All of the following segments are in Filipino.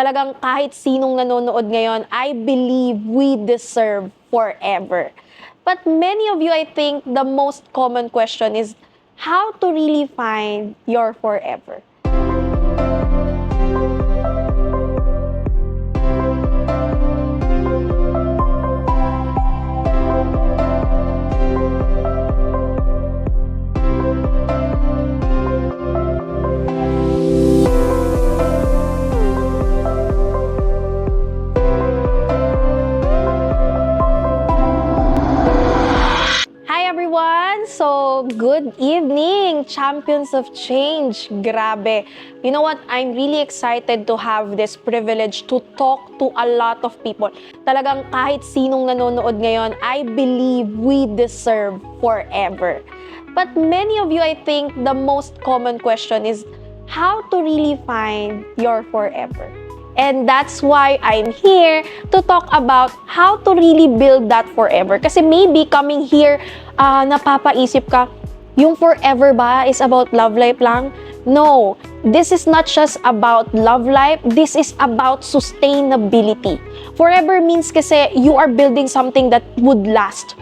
talagang kahit sinong nanonood ngayon, I believe we deserve forever. But many of you, I think, the most common question is how to really find your forever. Everyone! So, good evening, champions of change. Grabe. You know what? I'm really excited to have this privilege to talk to a lot of people. Talagang kahit sinong nanonood ngayon, I believe we deserve forever. But many of you, I think, the most common question is how to really find your forever. And that's why I'm here to talk about how to really build that forever. Kasi maybe coming here, ah, napapaisip ka, yung forever ba is about love life lang? No, this is not just about love life. This is about sustainability. Forever means kasi you are building something that would last.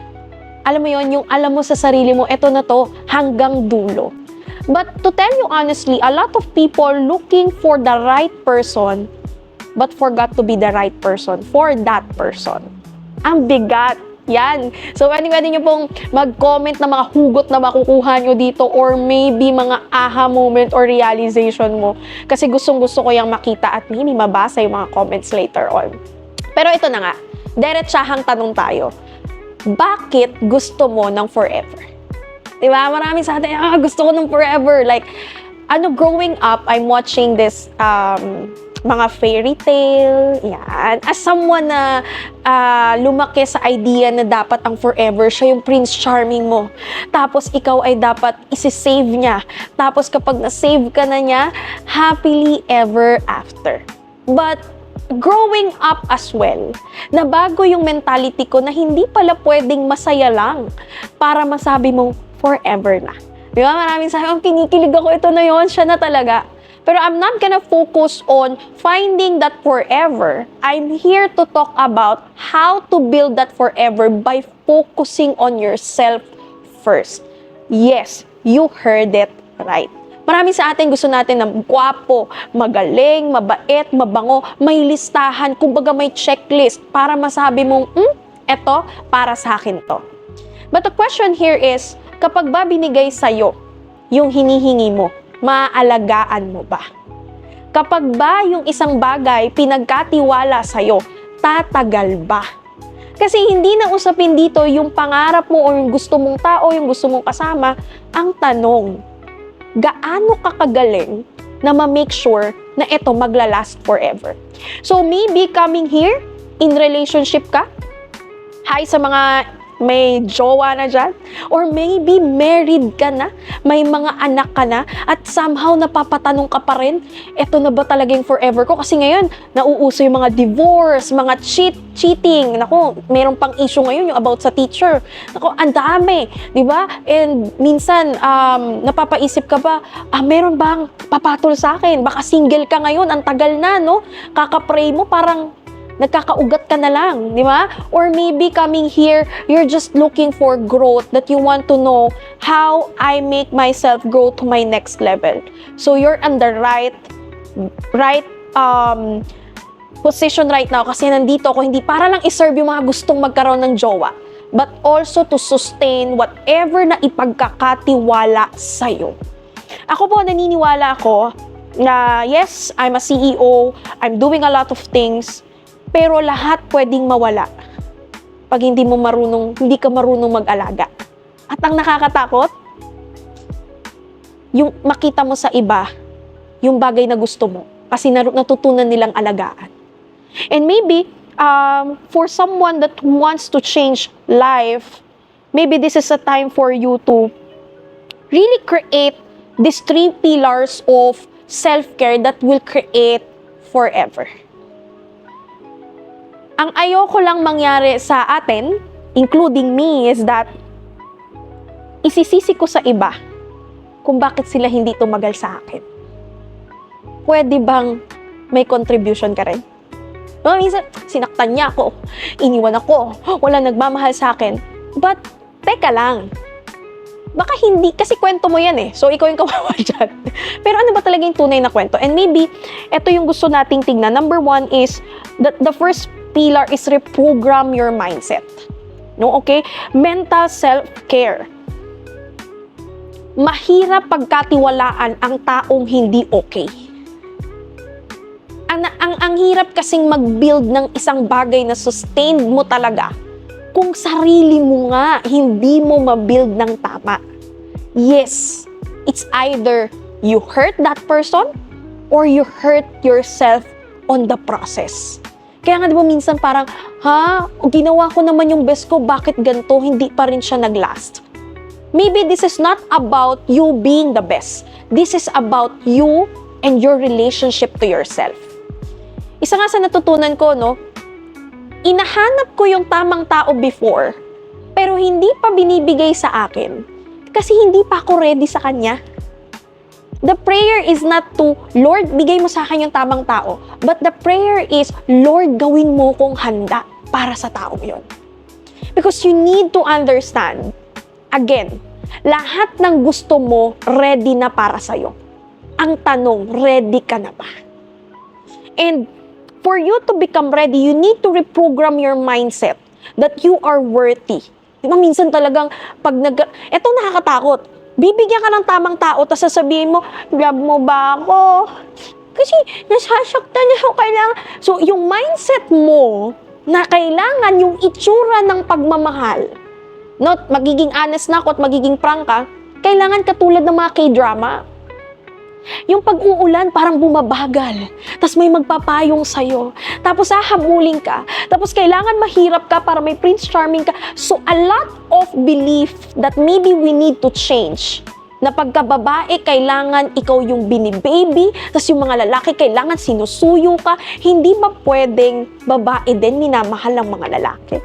Alam mo yon yung alam mo sa sarili mo, eto na to, hanggang dulo. But to tell you honestly, a lot of people looking for the right person but forgot to be the right person for that person. Ang bigat. Yan. So, pwede, pwede nyo pong mag-comment na mga hugot na makukuha nyo dito or maybe mga aha moment or realization mo. Kasi gustong gusto ko yung makita at maybe mabasa yung mga comments later on. Pero ito na nga, diretsahang tanong tayo. Bakit gusto mo ng forever? Diba? Marami sa atin, ah, gusto ko ng forever. Like, ano, growing up, I'm watching this um, mga fairy tale, yan. As someone na ah, lumaki sa idea na dapat ang forever, siya yung Prince Charming mo. Tapos ikaw ay dapat isi-save niya. Tapos kapag na-save ka na niya, happily ever after. But growing up as well, nabago yung mentality ko na hindi pala pwedeng masaya lang para masabi mong forever na. Di ba? Maraming sabi, oh, kinikilig ako, ito na yon siya na talaga. Pero I'm not gonna focus on finding that forever. I'm here to talk about how to build that forever by focusing on yourself first. Yes, you heard it right. Marami sa atin gusto natin ng gwapo, magaling, mabait, mabango, may listahan, kumbaga may checklist para masabi mong, hmm, eto, para sa akin to. But the question here is, kapag ba binigay sa'yo yung hinihingi mo, maaalagaan mo ba? Kapag ba yung isang bagay pinagkatiwala sa'yo, tatagal ba? Kasi hindi na usapin dito yung pangarap mo o yung gusto mong tao, yung gusto mong kasama. Ang tanong, gaano ka kagaling na ma-make sure na ito maglalast forever? So maybe coming here, in relationship ka, hi sa mga may jowa na dyan, or maybe married ka na, may mga anak ka na, at somehow napapatanong ka pa rin, eto na ba talagang forever ko? Kasi ngayon, nauuso yung mga divorce, mga cheat, cheating. Nako, meron pang issue ngayon yung about sa teacher. Nako, ang dami, di ba? And minsan, um, napapaisip ka ba, ah, meron bang papatol sa akin? Baka single ka ngayon, ang tagal na, no? Kakapray mo, parang nagkakaugat ka na lang, di ba? Or maybe coming here, you're just looking for growth that you want to know how I make myself grow to my next level. So you're on the right right um position right now kasi nandito ako hindi para lang iserve yung mga gustong magkaroon ng jowa but also to sustain whatever na ipagkakatiwala sa'yo. Ako po, naniniwala ako na yes, I'm a CEO, I'm doing a lot of things, pero lahat pwedeng mawala pag hindi mo marunong, hindi ka marunong mag-alaga. At ang nakakatakot, yung makita mo sa iba, yung bagay na gusto mo, kasi natutunan nilang alagaan. And maybe, um, for someone that wants to change life, maybe this is a time for you to really create these three pillars of self-care that will create forever. Ang ayoko lang mangyari sa atin, including me, is that isisisi ko sa iba kung bakit sila hindi tumagal sa akin. Pwede bang may contribution ka rin. No, minsan, sinaktan niya ako, iniwan ako, wala nagmamahal sa akin. But, teka lang, baka hindi, kasi kwento mo yan eh. So, ikaw yung kawawa dyan. Pero ano ba talaga yung tunay na kwento? And maybe, ito yung gusto nating tingnan. Number one is, the, the first pillar is reprogram your mindset. No, okay? Mental self-care. Mahirap pagkatiwalaan ang taong hindi okay. Ang, ang, ang hirap kasing mag-build ng isang bagay na sustained mo talaga kung sarili mo nga hindi mo ma-build ng tama. Yes, it's either you hurt that person or you hurt yourself on the process. Kaya nga di ba minsan parang, ha, ginawa ko naman yung best ko, bakit ganito, hindi pa rin siya nag-last? Maybe this is not about you being the best. This is about you and your relationship to yourself. Isa nga sa natutunan ko, no, inahanap ko yung tamang tao before, pero hindi pa binibigay sa akin kasi hindi pa ako ready sa kanya. The prayer is not to, Lord, bigay mo sa akin yung tamang tao. But the prayer is, Lord, gawin mo kong handa para sa taong yon. Because you need to understand, again, lahat ng gusto mo, ready na para sa'yo. Ang tanong, ready ka na ba? And for you to become ready, you need to reprogram your mindset that you are worthy. Di minsan talagang pag nag... Eto nakakatakot. Bibigyan ka ng tamang tao, tapos sasabihin mo, love mo ba ako? Kasi nasasaktan na ako kailangan. So, yung mindset mo na kailangan yung itsura ng pagmamahal, not magiging honest na ako at magiging prank ka, kailangan katulad ng mga K-drama. Yung pag-uulan, parang bumabagal. Tapos may magpapayong sa'yo. Tapos hahabulin ka. Tapos kailangan mahirap ka para may Prince Charming ka. So a lot of belief that maybe we need to change. Na pagka babae, kailangan ikaw yung binibaby. Tapos yung mga lalaki, kailangan sinusuyo ka. Hindi ba pwedeng babae din minamahal ng mga lalaki?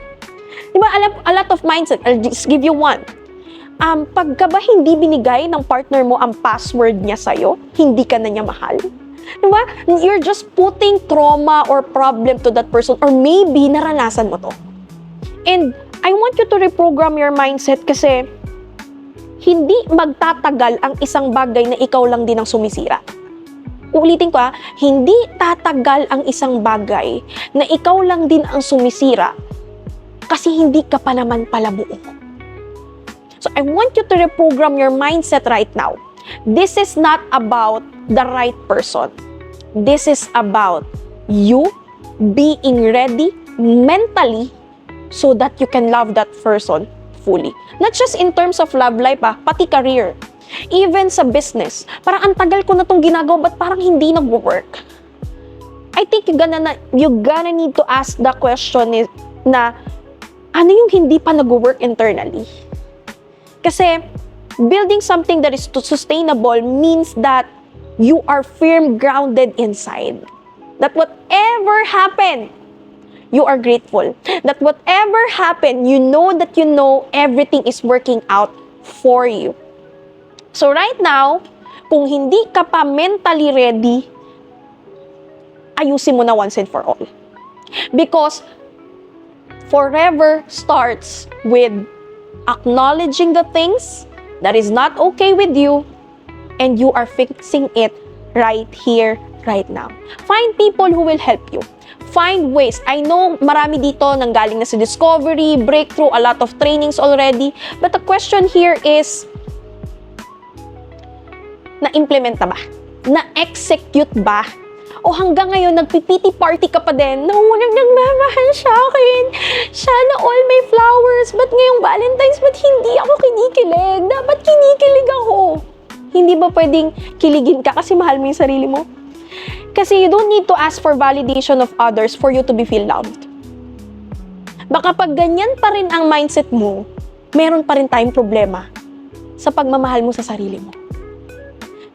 Di ba, a lot of mindset. I'll just give you one um, pagka ba hindi binigay ng partner mo ang password niya sa'yo, hindi ka na niya mahal. Diba? You're just putting trauma or problem to that person or maybe naranasan mo to. And I want you to reprogram your mindset kasi hindi magtatagal ang isang bagay na ikaw lang din ang sumisira. Ulitin ko ha, hindi tatagal ang isang bagay na ikaw lang din ang sumisira kasi hindi ka pa naman pala buo. So I want you to reprogram your mindset right now. This is not about the right person. This is about you being ready mentally so that you can love that person fully. Not just in terms of love life, ah, pati career. Even sa business. Parang ang tagal ko na itong ginagawa, but parang hindi nag-work. I think you gonna, na, you gonna need to ask the question is, na ano yung hindi pa nag-work internally? Kasi building something that is sustainable means that you are firm grounded inside. That whatever happened, you are grateful. That whatever happened, you know that you know everything is working out for you. So right now, kung hindi ka pa mentally ready, ayusin mo na once and for all. Because forever starts with acknowledging the things that is not okay with you and you are fixing it right here, right now. Find people who will help you. Find ways. I know marami dito nang galing na sa discovery, breakthrough, a lot of trainings already. But the question here is, na-implement na ba? Na-execute ba o hanggang ngayon nagpipiti party ka pa din na walang nagmamahal sa akin. Sana all may flowers, but ngayong Valentine's, ba't hindi ako kinikilig? Dapat kinikilig ako. Hindi ba pwedeng kiligin ka kasi mahal mo yung sarili mo? Kasi you don't need to ask for validation of others for you to be feel loved. Baka pag ganyan pa rin ang mindset mo, meron pa rin tayong problema sa pagmamahal mo sa sarili mo.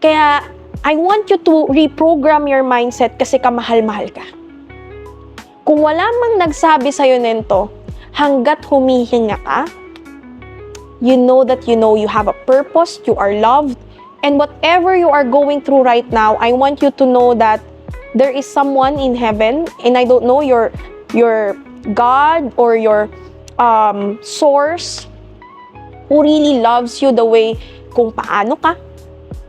Kaya I want you to reprogram your mindset kasi kamahal-mahal ka. Kung wala mang nagsabi sa'yo nito, hanggat humihinga ka, you know that you know you have a purpose, you are loved, and whatever you are going through right now, I want you to know that there is someone in heaven and I don't know your your God or your um, source who really loves you the way kung paano ka.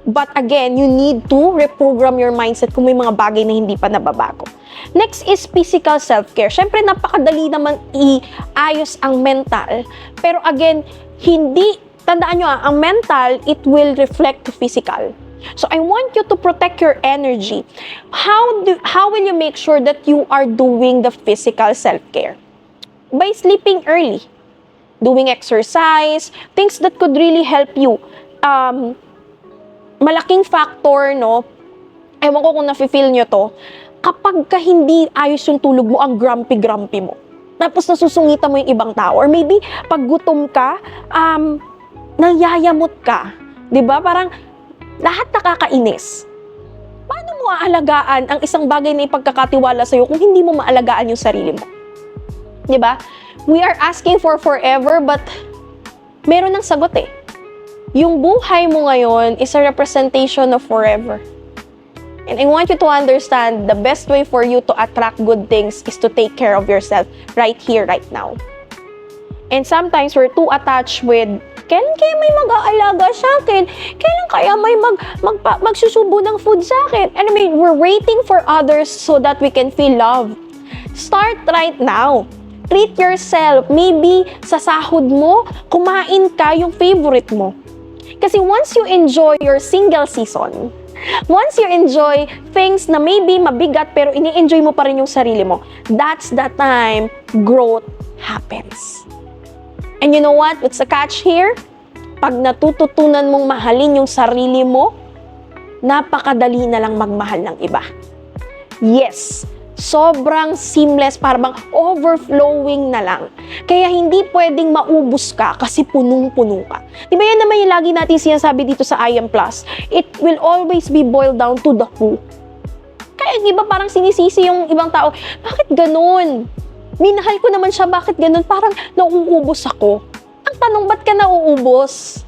But again, you need to reprogram your mindset kung may mga bagay na hindi pa nababago. Next is physical self-care. Siyempre, napakadali naman iayos ang mental. Pero again, hindi, tandaan nyo ah, ang mental, it will reflect to physical. So I want you to protect your energy. How do how will you make sure that you are doing the physical self-care? By sleeping early, doing exercise, things that could really help you. Um, malaking factor, no? Ewan ko kung nafe-feel nyo to. Kapag ka hindi ayos yung tulog mo, ang grumpy-grumpy mo. Tapos nasusungitan mo yung ibang tao. Or maybe, pag gutom ka, um, nangyayamot ka. ba Parang lahat nakakainis. Paano mo aalagaan ang isang bagay na ipagkakatiwala sa'yo kung hindi mo maalagaan yung sarili mo? ba We are asking for forever, but meron ng sagot eh. Yung buhay mo ngayon is a representation of forever. And I want you to understand the best way for you to attract good things is to take care of yourself right here, right now. And sometimes we're too attached with kailan kaya may mag-aalaga sa akin? Kailan kaya may mag, magpa, magsusubo ng food sa akin? And I mean, we're waiting for others so that we can feel love. Start right now. Treat yourself. Maybe sa sahod mo, kumain ka yung favorite mo. Kasi once you enjoy your single season, once you enjoy things na maybe mabigat pero ini-enjoy mo pa rin yung sarili mo, that's the time growth happens. And you know what? What's the catch here? Pag natututunan mong mahalin yung sarili mo, napakadali na lang magmahal ng iba. Yes, sobrang seamless, parang overflowing na lang. Kaya hindi pwedeng maubos ka kasi punong-puno ka. Di ba yan naman yung lagi natin sinasabi dito sa IM Plus? It will always be boiled down to the who. Kaya yung iba parang sinisisi yung ibang tao, bakit ganun? Minahal ko naman siya, bakit ganun? Parang nauubos ako. Ang tanong, ba't ka nauubos?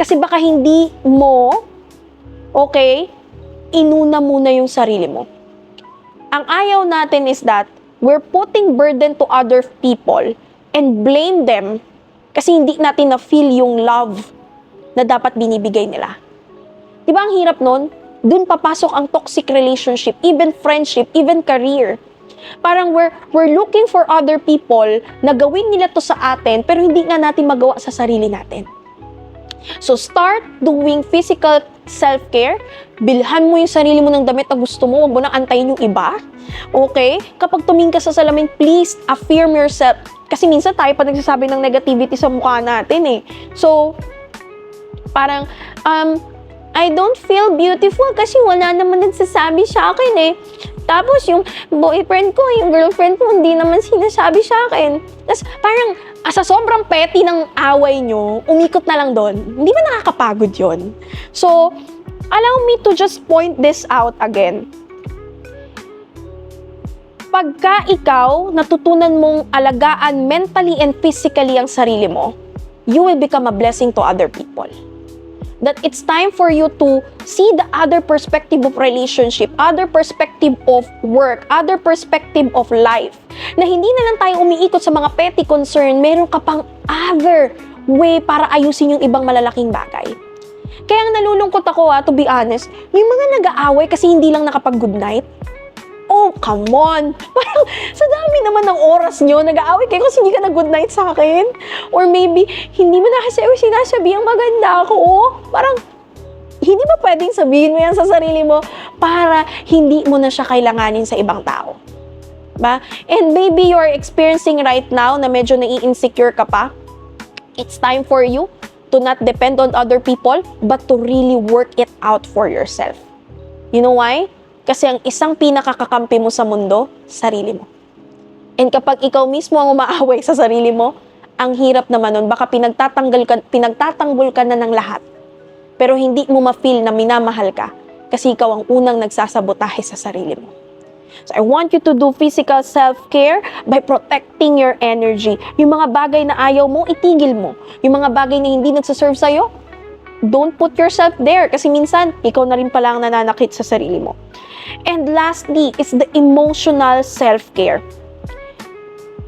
Kasi baka hindi mo, okay, inuna muna yung sarili mo ang ayaw natin is that we're putting burden to other people and blame them kasi hindi natin na-feel yung love na dapat binibigay nila. Di ba ang hirap nun? Doon papasok ang toxic relationship, even friendship, even career. Parang we're, we're looking for other people na gawin nila to sa atin pero hindi nga natin magawa sa sarili natin. So start doing physical self-care. Bilhan mo yung sarili mo ng damit na gusto mo. Huwag mo nang antayin yung iba. Okay? Kapag tumingin ka sa salamin, please affirm yourself. Kasi minsan tayo pa nagsasabi ng negativity sa mukha natin eh. So, parang, um, I don't feel beautiful kasi wala naman nagsasabi sa akin eh. Tapos yung boyfriend ko, yung girlfriend ko, hindi naman sinasabi sa akin. Tapos parang ah, sa sobrang petty ng away nyo, umikot na lang doon. Hindi ba nakakapagod yon? So, allow me to just point this out again. Pagka ikaw natutunan mong alagaan mentally and physically ang sarili mo, you will become a blessing to other people that it's time for you to see the other perspective of relationship, other perspective of work, other perspective of life. Na hindi na lang tayo umiikot sa mga petty concern, meron ka pang other way para ayusin yung ibang malalaking bagay. Kaya ang nalulungkot ako ha, to be honest, yung mga nag-aaway kasi hindi lang nakapag-good night, oh, come on. Parang sa dami naman ng oras nyo, nag-aaway kayo kasi hindi ka na good night sa akin. Or maybe, hindi mo na kasi sinasabi ang maganda ako. Oh. Parang, hindi ba pwedeng sabihin mo yan sa sarili mo para hindi mo na siya kailanganin sa ibang tao? Ba? And maybe you're experiencing right now na medyo nai-insecure ka pa. It's time for you to not depend on other people, but to really work it out for yourself. You know why? Kasi ang isang pinakakakampi mo sa mundo, sarili mo. And kapag ikaw mismo ang umaaway sa sarili mo, ang hirap naman nun, baka pinagtatanggal ka, pinagtatanggol ka na ng lahat. Pero hindi mo ma-feel na minamahal ka kasi ikaw ang unang nagsasabotahe sa sarili mo. So I want you to do physical self-care by protecting your energy. Yung mga bagay na ayaw mo, itigil mo. Yung mga bagay na hindi nagsaserve sa'yo, don't put yourself there kasi minsan ikaw na rin pala ang nananakit sa sarili mo. And lastly is the emotional self-care.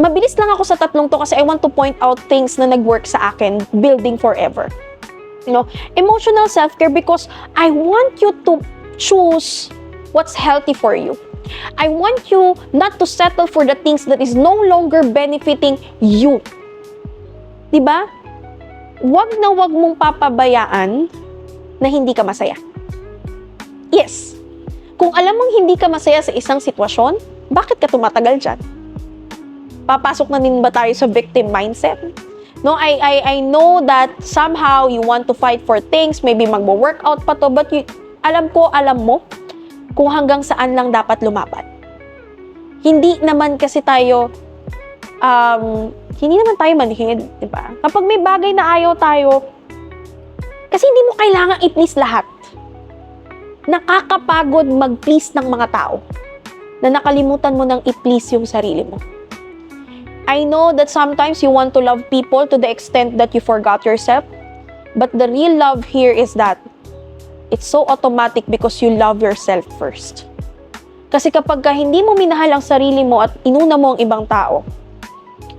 Mabilis lang ako sa tatlong to kasi I want to point out things na nag-work sa akin building forever. You know, emotional self-care because I want you to choose what's healthy for you. I want you not to settle for the things that is no longer benefiting you. 'Di ba? Wag na wag mong papabayaan na hindi ka masaya. Yes. Kung alam mong hindi ka masaya sa isang sitwasyon, bakit ka tumatagal dyan? Papasok na din ba tayo sa victim mindset? No, I, I, I know that somehow you want to fight for things, maybe magwo-workout pa to, but you, alam ko, alam mo, kung hanggang saan lang dapat lumaban. Hindi naman kasi tayo, um, hindi naman tayo manhid, di ba? Kapag may bagay na ayaw tayo, kasi hindi mo kailangan i-please lahat. Nakakapagod mag-please ng mga tao na nakalimutan mo nang i-please yung sarili mo. I know that sometimes you want to love people to the extent that you forgot yourself, but the real love here is that it's so automatic because you love yourself first. Kasi kapag ka hindi mo minahal ang sarili mo at inuna mo ang ibang tao,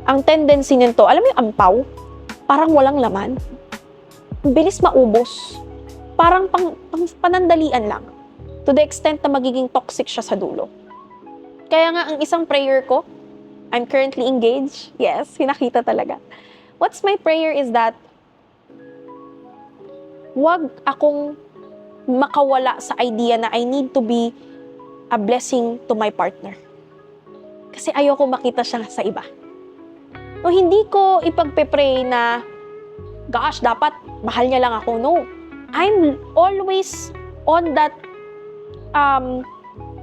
ang tendency nito, alam mo yung ampaw? Parang walang laman. Bilis maubos. Parang pang, pang panandalian lang. To the extent na magiging toxic siya sa dulo. Kaya nga, ang isang prayer ko, I'm currently engaged. Yes, hinakita talaga. What's my prayer is that wag akong makawala sa idea na I need to be a blessing to my partner. Kasi ayoko makita siya sa iba. O hindi ko ipagpe-pray na, gosh, dapat mahal niya lang ako. No. I'm always on that um,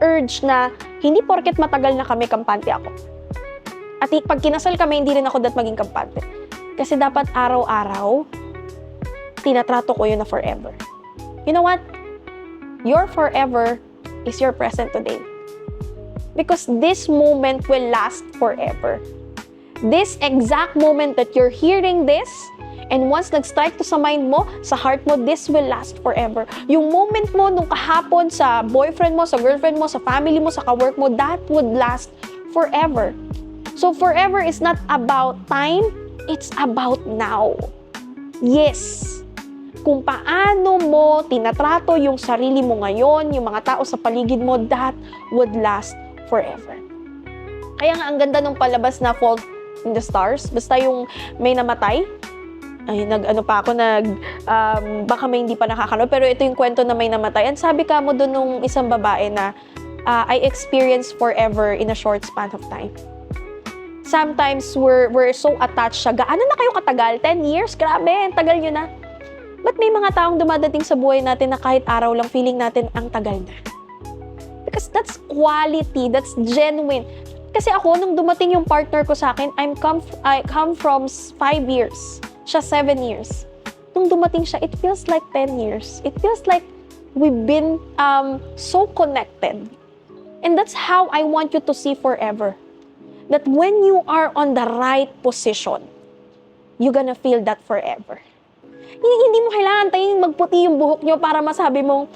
urge na hindi porket matagal na kami, kampante ako. At pag kinasal kami, hindi rin ako dat maging kampante. Kasi dapat araw-araw, tinatrato ko yun na forever. You know what? Your forever is your present today. Because this moment will last forever. This exact moment that you're hearing this, and once nag-strike to sa mind mo, sa heart mo, this will last forever. Yung moment mo nung kahapon sa boyfriend mo, sa girlfriend mo, sa family mo, sa kawork mo, that would last forever. So forever is not about time, it's about now. Yes. Kung paano mo tinatrato yung sarili mo ngayon, yung mga tao sa paligid mo, that would last forever. Kaya nga, ang ganda nung palabas na Fault in the Stars. Basta yung may namatay, ay, nag, ano pa ako, nag, um, baka may hindi pa nakakanood, pero ito yung kwento na may namatay. And sabi ka mo doon nung isang babae na, uh, I experienced forever in a short span of time sometimes we're, we're so attached siya. Gaano na kayo katagal? 10 years? Grabe, ang tagal nyo na. Ba't may mga taong dumadating sa buhay natin na kahit araw lang feeling natin ang tagal na? Because that's quality, that's genuine. Kasi ako, nung dumating yung partner ko sa akin, I'm come, I come from 5 years. Siya 7 years. Nung dumating siya, it feels like 10 years. It feels like we've been um, so connected. And that's how I want you to see forever that when you are on the right position, you're gonna feel that forever. Hindi, hindi mo kailangan tayong magputi yung buhok nyo para masabi mong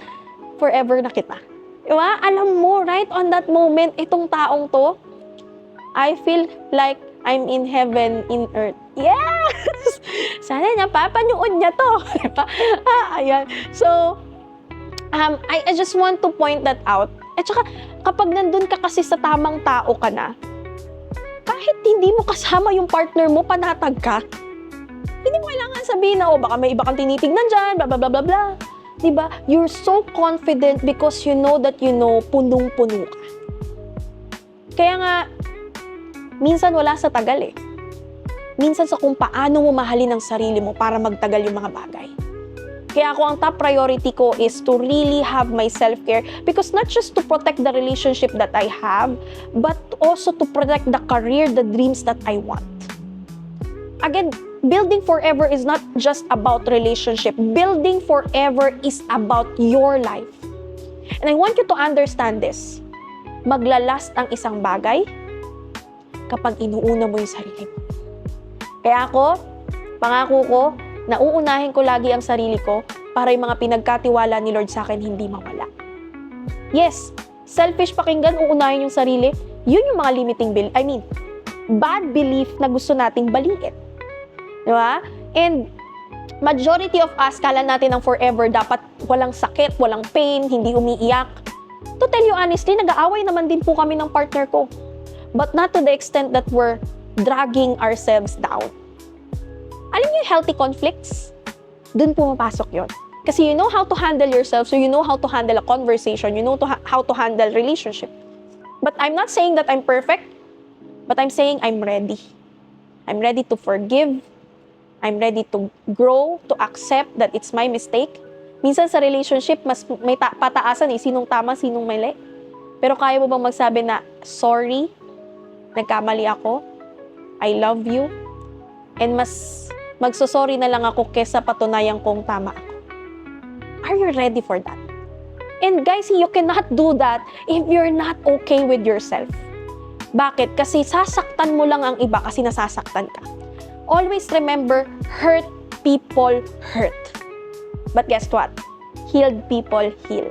forever na kita. Diba? Alam mo, right on that moment, itong taong to, I feel like I'm in heaven, in earth. Yes! Sana napapanood niya to. Diba? ah, ayan. So, um, I, I just want to point that out. At saka, kapag nandun ka kasi sa tamang tao ka na, kahit hindi mo kasama yung partner mo, panatag ka, hindi mo kailangan sabihin na, oh, baka may iba kang tinitignan dyan, blah, blah, blah, blah, blah. Diba? You're so confident because you know that you know, punong-puno ka. Kaya nga, minsan wala sa tagal eh. Minsan sa kung paano mo mahalin ang sarili mo para magtagal yung mga bagay. Kaya ako, ang top priority ko is to really have my self-care because not just to protect the relationship that I have, but also to protect the career, the dreams that I want. Again, building forever is not just about relationship. Building forever is about your life. And I want you to understand this. Maglalast ang isang bagay kapag inuuna mo yung sarili mo. Kaya ako, pangako ko, na uunahin ko lagi ang sarili ko para yung mga pinagkatiwala ni Lord sa akin hindi mawala. Yes, selfish pakinggan, uunahin yung sarili, yun yung mga limiting belief, I mean, bad belief na gusto nating baliin. Di ba? And majority of us, kala natin ng forever, dapat walang sakit, walang pain, hindi umiiyak. To tell you honestly, nag-aaway naman din po kami ng partner ko. But not to the extent that we're dragging ourselves down. Alam niyo healthy conflicts? Doon pumapasok yon. Kasi you know how to handle yourself, so you know how to handle a conversation, you know to ha- how to handle relationship. But I'm not saying that I'm perfect, but I'm saying I'm ready. I'm ready to forgive. I'm ready to grow, to accept that it's my mistake. Minsan sa relationship, mas may ta- pataasan eh, sinong tama, sinong mali. Pero kaya mo bang magsabi na, sorry, nagkamali ako, I love you, and mas magsosorry na lang ako kesa patunayan kong tama ako. Are you ready for that? And guys, you cannot do that if you're not okay with yourself. Bakit? Kasi sasaktan mo lang ang iba kasi nasasaktan ka. Always remember, hurt people hurt. But guess what? Healed people heal.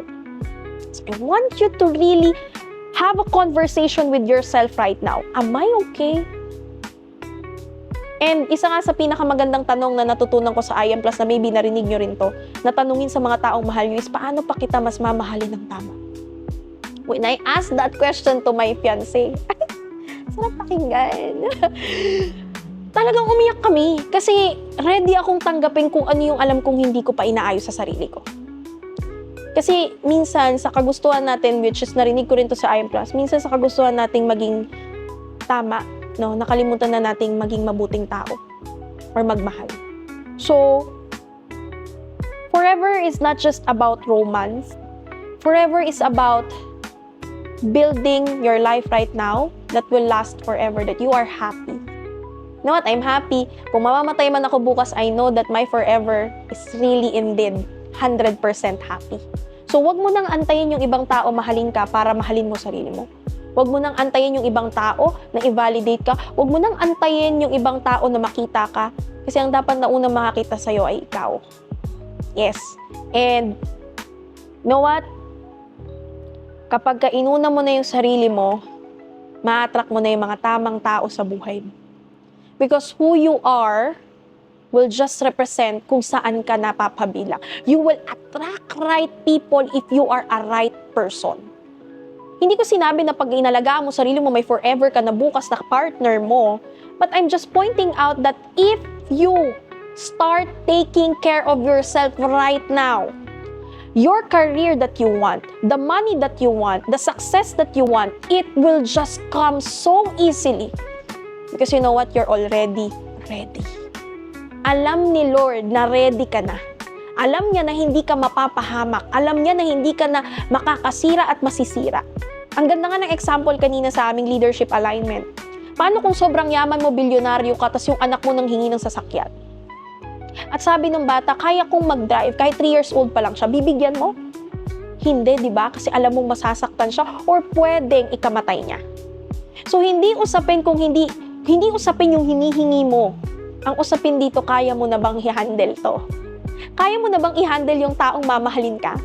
So I want you to really have a conversation with yourself right now. Am I okay? And isa nga sa pinakamagandang tanong na natutunan ko sa IM Plus na maybe narinig nyo rin to, na tanungin sa mga taong mahal nyo is, paano pa kita mas mamahalin ng tama? When I asked that question to my fiancé, sarap pakinggan. Talagang umiyak kami kasi ready akong tanggapin kung ano yung alam kong hindi ko pa inaayos sa sarili ko. Kasi minsan sa kagustuhan natin, which is narinig ko rin to sa IM Plus, minsan sa kagustuhan nating maging tama, no, nakalimutan na nating maging mabuting tao or magmahal. So, forever is not just about romance. Forever is about building your life right now that will last forever, that you are happy. Know what? I'm happy. Kung mamamatay man ako bukas, I know that my forever is really indeed 100% happy. So, wag mo nang antayin yung ibang tao mahalin ka para mahalin mo sarili mo. Huwag mo nang antayin yung ibang tao na i-validate ka. Huwag mo nang antayin yung ibang tao na makita ka. Kasi ang dapat na unang makakita sa'yo ay ikaw. Yes. And, know what? Kapag ka inuna mo na yung sarili mo, ma-attract mo na yung mga tamang tao sa buhay mo. Because who you are will just represent kung saan ka napapabilang. You will attract right people if you are a right person. Hindi ko sinabi na pag inalagaan mo sarili mo, may forever ka na bukas na partner mo. But I'm just pointing out that if you start taking care of yourself right now, your career that you want, the money that you want, the success that you want, it will just come so easily. Because you know what? You're already ready. Alam ni Lord na ready ka na. Alam niya na hindi ka mapapahamak. Alam niya na hindi ka na makakasira at masisira. Ang ganda nga ng example kanina sa aming leadership alignment. Paano kung sobrang yaman mo, bilyonaryo ka, tas yung anak mo nang hingi ng sasakyan? At sabi ng bata, kaya kong mag-drive, kahit 3 years old pa lang siya, bibigyan mo? Hindi, di ba? Kasi alam mong masasaktan siya or pwedeng ikamatay niya. So, hindi usapin kung hindi, hindi usapin yung hinihingi mo. Ang usapin dito, kaya mo na bang i-handle to? Kaya mo na bang i-handle yung taong mamahalin ka?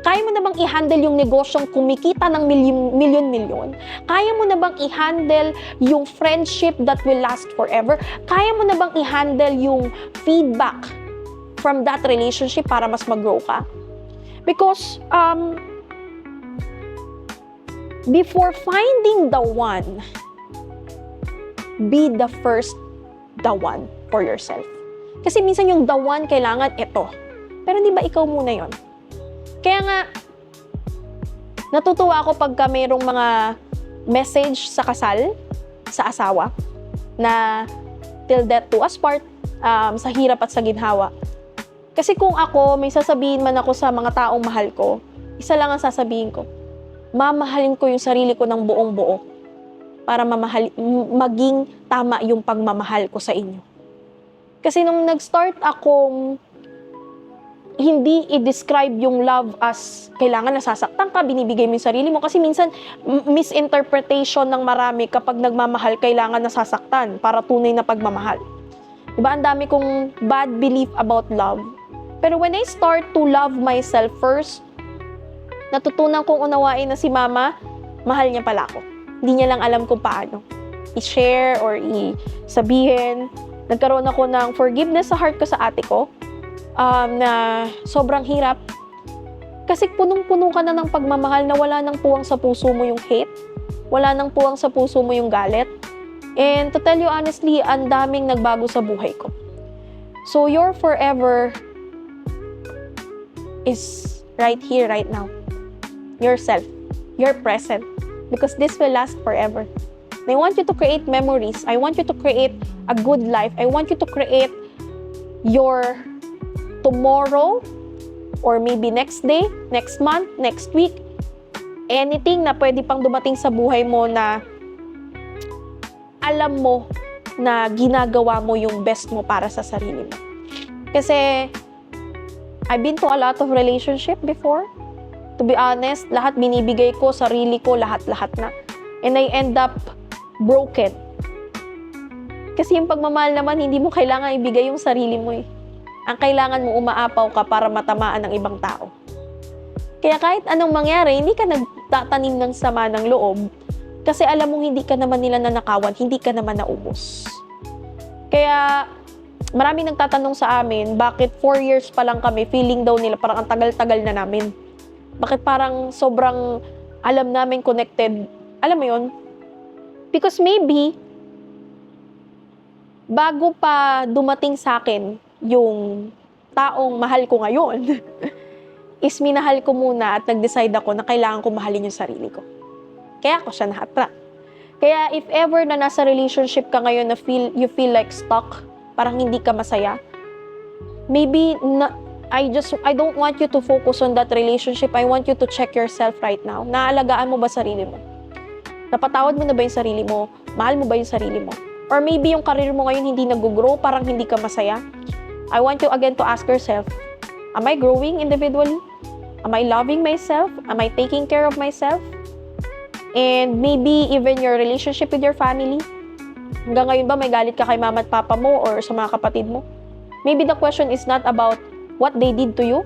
Kaya mo na bang i-handle yung negosyong kumikita ng milyon-milyon? Kaya mo na bang i-handle yung friendship that will last forever? Kaya mo na bang i-handle yung feedback from that relationship para mas mag-grow ka? Because, um, before finding the one, be the first the one for yourself. Kasi minsan yung the one kailangan ito. Pero hindi ba ikaw muna yon? Kaya nga, natutuwa ako pagka mayroong mga message sa kasal, sa asawa, na till death do us part, um, sa hirap at sa ginhawa. Kasi kung ako, may sasabihin man ako sa mga taong mahal ko, isa lang ang sasabihin ko, mamahalin ko yung sarili ko ng buong buo para mamahal, maging tama yung pagmamahal ko sa inyo. Kasi nung nag-start akong hindi i-describe yung love as kailangan nasasaktan ka, binibigay mo yung sarili mo. Kasi minsan, misinterpretation ng marami kapag nagmamahal, kailangan nasasaktan para tunay na pagmamahal. Diba? Ang dami kong bad belief about love. Pero when I start to love myself first, natutunan kong unawain na si mama, mahal niya pala ako. Hindi niya lang alam kung paano. I-share or i-sabihin. Nagkaroon ako ng forgiveness sa heart ko sa ate ko um, na sobrang hirap. Kasi punong-puno ka na ng pagmamahal na wala nang puwang sa puso mo yung hate. Wala nang puwang sa puso mo yung galit. And to tell you honestly, ang daming nagbago sa buhay ko. So your forever is right here, right now. Yourself. Your present. Because this will last forever. I want you to create memories. I want you to create a good life. I want you to create your tomorrow or maybe next day, next month, next week. Anything na pwede pang dumating sa buhay mo na alam mo na ginagawa mo yung best mo para sa sarili mo. Kasi I've been to a lot of relationship before. To be honest, lahat binibigay ko, sarili ko, lahat-lahat na. And I end up broken. Kasi yung pagmamahal naman, hindi mo kailangan ibigay yung sarili mo eh. Ang kailangan mo umaapaw ka para matamaan ng ibang tao. Kaya kahit anong mangyari, hindi ka nagtatanim ng sama ng loob kasi alam mong hindi ka naman nila nanakawan, hindi ka naman naubos. Kaya marami nagtatanong sa amin, bakit 4 years pa lang kami, feeling daw nila parang ang tagal-tagal na namin. Bakit parang sobrang alam namin connected. Alam mo yon Because maybe, bago pa dumating sa akin yung taong mahal ko ngayon, is minahal ko muna at nag-decide ako na kailangan ko mahalin yung sarili ko. Kaya ako siya na-attract. Kaya if ever na nasa relationship ka ngayon na feel, you feel like stuck, parang hindi ka masaya, maybe na, I just, I don't want you to focus on that relationship. I want you to check yourself right now. Naalagaan mo ba sarili mo? Napatawad mo na ba yung sarili mo? Mahal mo ba yung sarili mo? Or maybe yung career mo ngayon hindi nag-grow, parang hindi ka masaya. I want you again to ask yourself, am I growing individually? Am I loving myself? Am I taking care of myself? And maybe even your relationship with your family? Hanggang ngayon ba may galit ka kay mama at papa mo or sa mga kapatid mo? Maybe the question is not about what they did to you,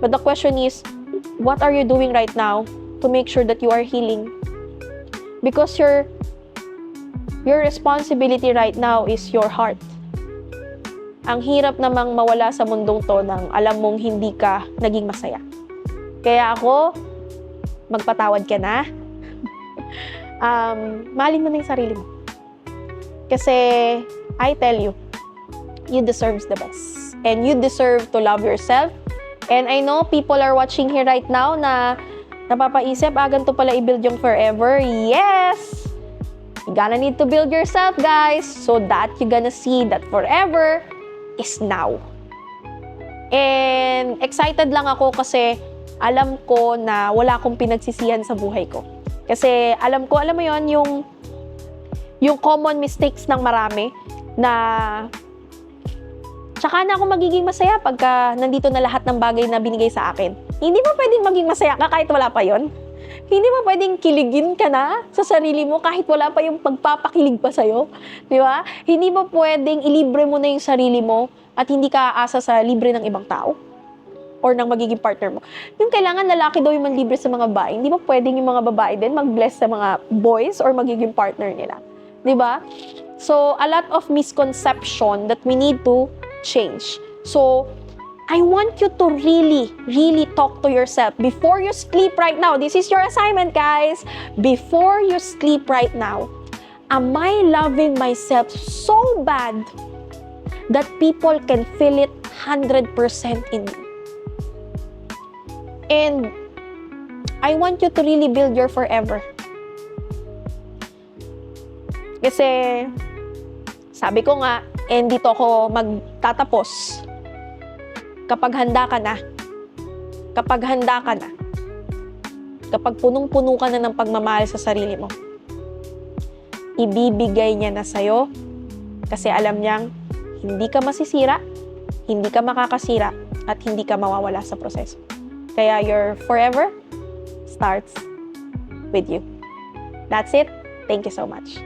but the question is, what are you doing right now to make sure that you are healing? Because your your responsibility right now is your heart. Ang hirap namang mawala sa mundong to nang alam mong hindi ka naging masaya. Kaya ako, magpatawad ka na. um, mahalin mo na yung sarili mo. Kasi, I tell you, you deserve the best. And you deserve to love yourself. And I know people are watching here right now na napapaisip, ah, ganito pala i-build yung forever. Yes! You gonna need to build yourself, guys, so that you gonna see that forever is now. And excited lang ako kasi alam ko na wala akong pinagsisihan sa buhay ko. Kasi alam ko, alam mo yon yung yung common mistakes ng marami na tsaka na ako magiging masaya pagka nandito na lahat ng bagay na binigay sa akin. Hindi ba pwedeng maging masaya ka kahit wala pa yon? Hindi ba pwedeng kiligin ka na sa sarili mo kahit wala pa yung pagpapakilig pa sa'yo? Di ba? Hindi ba pwedeng ilibre mo na yung sarili mo at hindi ka aasa sa libre ng ibang tao? Or ng magiging partner mo. Yung kailangan lalaki daw yung manlibre sa mga babae, hindi ba pwedeng yung mga babae din mag-bless sa mga boys or magiging partner nila? Di ba? So, a lot of misconception that we need to change. So, I want you to really, really talk to yourself before you sleep right now. This is your assignment, guys. Before you sleep right now, am I loving myself so bad that people can feel it 100% in me? And I want you to really build your forever. Kasi, sabi ko nga, and dito ako magtatapos kapag handa ka na, kapag handa ka na, kapag punong-puno ka na ng pagmamahal sa sarili mo, ibibigay niya na sa'yo kasi alam niyang hindi ka masisira, hindi ka makakasira, at hindi ka mawawala sa proseso. Kaya your forever starts with you. That's it. Thank you so much.